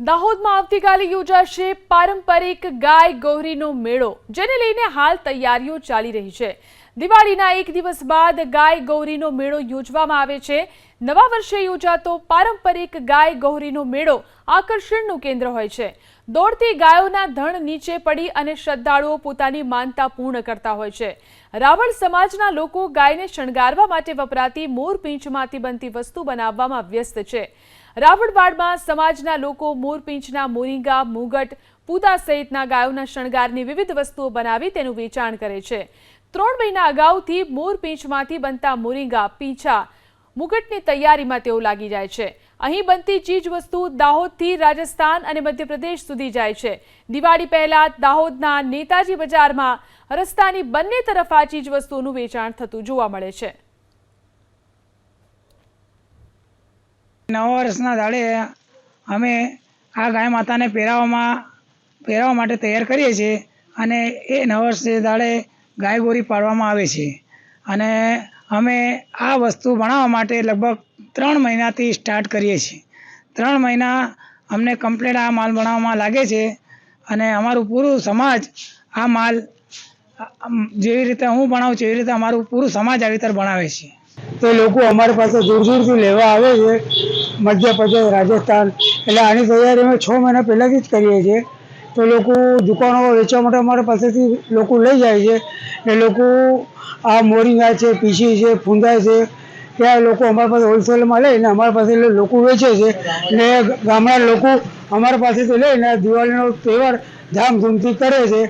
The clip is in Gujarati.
દાહોદમાં આવતીકાલે યોજાશે પારંપરિક ગાય ગૌરીનો મેળો જેને લઈને હાલ તૈયારીઓ ચાલી રહી છે. દિવાળીના એક દિવસ બાદ ગાય ગૌરીનો મેળો યોજવામાં આવે છે. નવા વર્ષે યોજાતો પારંપરિક ગાય ગૌરીનો મેળો આકર્ષણનું કેન્દ્ર હોય છે. દોડતી ગાયોના ધણ નીચે પડી અને શ્રદ્ધાળુઓ પોતાની માનતા પૂર્ણ કરતા હોય છે. રાવણ સમાજના લોકો ગાયને શણગારવા માટે વપરાતી મોરપીંછમાંથી બનતી વસ્તુ બનાવવામાં વ્યસ્ત છે. રાવણવાડમાં સમાજના લોકો મોરપીંછના મોરિંગા, મુગટ પૂતા સહિતના ગાયોના શણગારની વિવિધ વસ્તુઓ બનાવી તેનું વેચાણ કરે છે. ત્રણ મહિના અગાઉથી મોરપીંછમાંથી બનતા મોરિંગા, પીંછા મુગટની તૈયારીમાં તેઓ લાગી જાય છે. અહીં બનતી ચીજ વસ્તુ દાહોદથી રાજસ્થાન અને મધ્યપ્રદેશ સુધી જાય છે. દિવાળી પહેલા દાહોદના નેતાજી બજારમાં રસ્તાની બંને તરફ આ ચીજ વસ્તુઓનું વેચાણ થતું જોવા મળે છે. નવા વર્ષના દાડે અમે આ ગાય માતાને પહેરાવવામાં પહેરાવવા માટે તૈયાર કરીએ છીએ અને એ નવા વર્ષે દાડે ગાય ગોરી પાડવામાં આવે છે. અને અમે આ વસ્તુ બનાવવા માટે લગભગ ત્રણ મહિનાથી સ્ટાર્ટ કરીએ છીએ. ત્રણ મહિના અમને કમ્પ્લેટ આ માલ બનાવવામાં લાગે છે અને અમારું પૂરું સમાજ આ માલ જેવી રીતે હું ભણાવું છું એવી રીતે અમારું પૂરું સમાજ આવી રીતે બનાવે છે. તો લોકો અમારી પાસે દૂર દૂરથી લેવા આવે છે. મધ્યપ્રદેશ, રાજસ્થાન, એટલે આની તૈયારી અમે છ મહિના પહેલાંથી જ કરીએ છીએ. તો લોકો દુકાનો વેચવા માટે અમારા પાસેથી લોકો લઈ જાય છે એ લોકો આ મોરિંગા છે, પીસી છે, ફૂંદા છે ત્યાં લોકો અમારા પાસે હોલસેલમાં લઈને અમારા પાસે લોકો વેચે છે ને ગામડા લોકો અમારા પાસેથી લઈને દિવાળીનો તહેવાર ધામધૂમથી કરે છે.